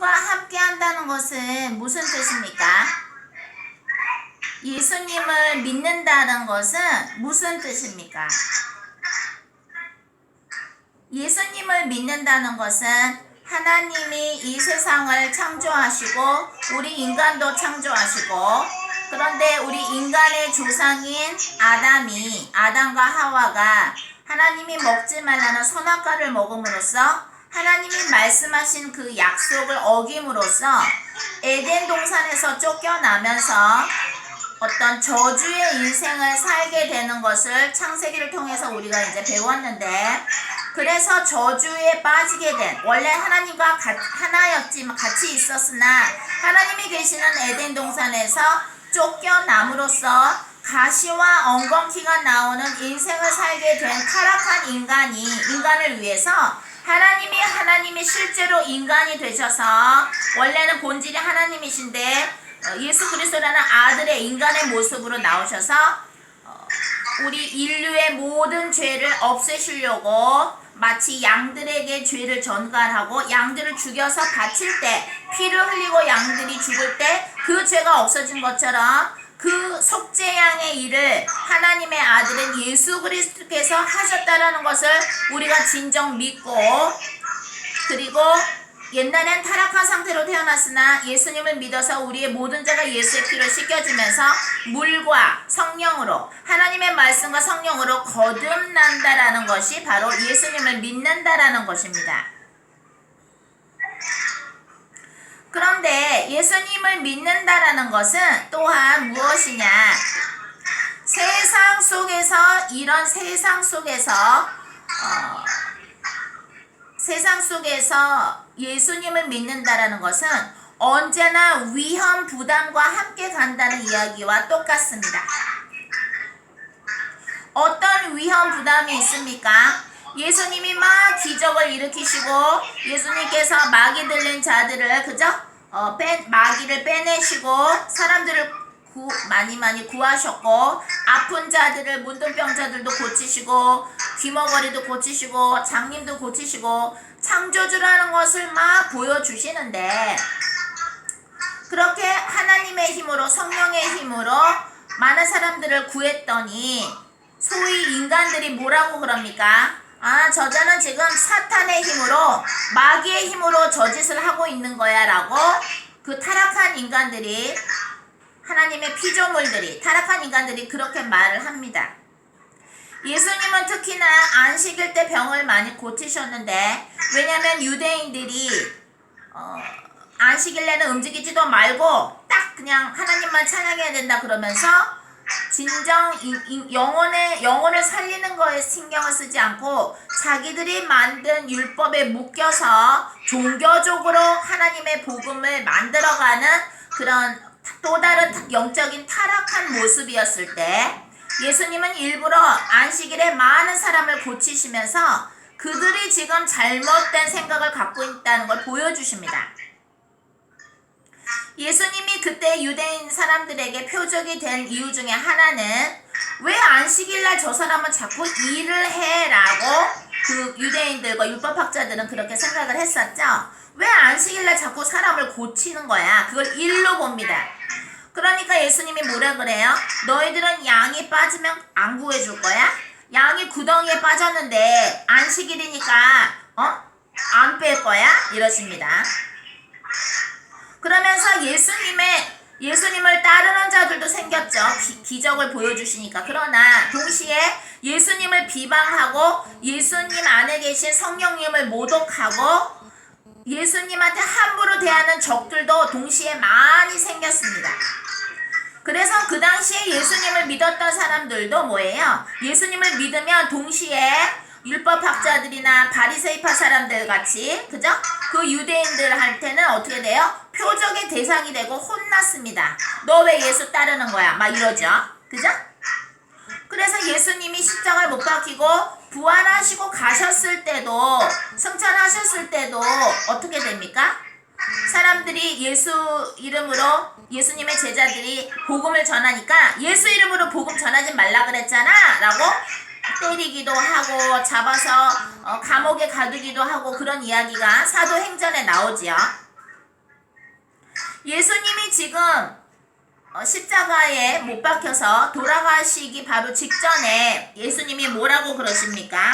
하나님과 함께 한다는 것은 무슨 뜻입니까? 예수님을 믿는다는 것은 무슨 뜻입니까? 예수님을 믿는다는 것은 하나님이 이 세상을 창조하시고 우리 인간도 창조하시고 그런데 우리 인간의 조상인 아담이 아담과 하와가 하나님이 먹지 말라는 선악과를 먹음으로써 하나님이 말씀하신 그 약속을 어김으로써 에덴 동산에서 쫓겨나면서 어떤 저주의 인생을 살게 되는 것을 창세기를 통해서 우리가 이제 배웠는데 그래서 저주에 빠지게 된 원래 하나님과 가- 하나였지만 같이 있었으나 하나님이 계시는 에덴 동산에서 쫓겨남으로써 가시와 엉겅퀴가 나오는 인생을 살게 된 타락한 인간이 인간을 위해서 하나님이 하나님이 실제로 인간이 되셔서 원래는 본질이 하나님이신데 어, 예수 그리스도라는 아들의 인간의 모습으로 나오셔서 어, 우리 인류의 모든 죄를 없애시려고 마치 양들에게 죄를 전가하고 양들을 죽여서 바칠 때 피를 흘리고 양들이 죽을 때 그 죄가 없어진 것처럼 그 속죄양의 일을 하나님의 아들은 예수 그리스도께서 하셨다라는 것을 우리가 진정 믿고 그리고 옛날엔 타락한 상태로 태어났으나 예수님을 믿어서 우리의 모든 죄가 예수의 피로 씻겨지면서 물과 성령으로 하나님의 말씀과 성령으로 거듭난다라는 것이 바로 예수님을 믿는다라는 것입니다. 그런데 예수님을 믿는다라는 것은 또한 무엇이냐? 세상 속에서 이런 세상 속에서 어, 세상 속에서 예수님을 믿는다라는 것은 언제나 위험 부담과 함께 간다는 이야기와 똑같습니다. 어떤 위험 부담이 있습니까? 예수님이 막 기적을 일으키시고 예수님께서 마귀 들린 자들을 그죠? 어, 빼, 마귀를 빼내시고 사람들을 구, 많이 많이 구하셨고 아픈 자들을 문둥병자들도 고치시고 귀머거리도 고치시고 장님도 고치시고 창조주라는 것을 막 보여주시는데 그렇게 하나님의 힘으로 성령의 힘으로 많은 사람들을 구했더니 소위 인간들이 뭐라고 그럽니까? 아, 저자는 지금 사탄의 힘으로 마귀의 힘으로 저짓을 하고 있는 거야 라고 그 타락한 인간들이 하나님의 피조물들이 타락한 인간들이 그렇게 말을 합니다. 예수님은 특히나 안식일 때 병을 많이 고치셨는데 왜냐하면 유대인들이 어, 안식일에는 움직이지도 말고 딱 그냥 하나님만 찬양해야 된다 그러면서 진정 인- 인- 영혼의 영혼을 살리는 거에 신경을 쓰지 않고 자기들이 만든 율법에 묶여서 종교적으로 하나님의 복음을 만들어가는 그런 또 다른 영적인 타락한 모습이었을 때 예수님은 일부러 안식일에 많은 사람을 고치시면서 그들이 지금 잘못된 생각을 갖고 있다는 걸 보여주십니다. 예수님이 그때 유대인 사람들에게 표적이 된 이유 중에 하나는 왜 안식일날 저 사람은 자꾸 일을 해라고 그 유대인들과 율법학자들은 그렇게 생각을 했었죠. 왜 안식일날 자꾸 사람을 고치는 거야? 그걸 일로 봅니다. 그러니까 예수님이 뭐라 그래요? 너희들은 양이 빠지면 안 구해줄 거야? 양이 구덩이에 빠졌는데 안식일이니까 어? 안 뺄 거야? 이러십니다. 그러면서 예수님의 예수님을 따르는 자들도 생겼죠. 기, 기적을 보여주시니까. 그러나 동시에 예수님을 비방하고 예수님 안에 계신 성령님을 모독하고 예수님한테 함부로 대하는 적들도 동시에 많이 생겼습니다. 그래서 그 당시에 예수님을 믿었던 사람들도 뭐예요? 예수님을 믿으면 동시에 율법학자들이나 바리새이파 사람들 같이 그죠? 그 유대인들한테는 어떻게 돼요? 표적의 대상이 되고 혼났습니다. 너 왜 예수 따르는 거야? 막 이러죠. 그죠? 그래서 예수님이 십자가를 못 박히고 부활하시고 가셨을 때도 승천하셨을 때도 어떻게 됩니까? 사람들이 예수 이름으로 예수님의 제자들이 복음을 전하니까 예수 이름으로 복음 전하지 말라 그랬잖아 라고 때리기도 하고 잡아서 어, 감옥에 가두기도 하고 그런 이야기가 사도행전에 나오지요. 예수님이 지금 어, 십자가에 못 박혀서 돌아가시기 바로 직전에 예수님이 뭐라고 그러십니까?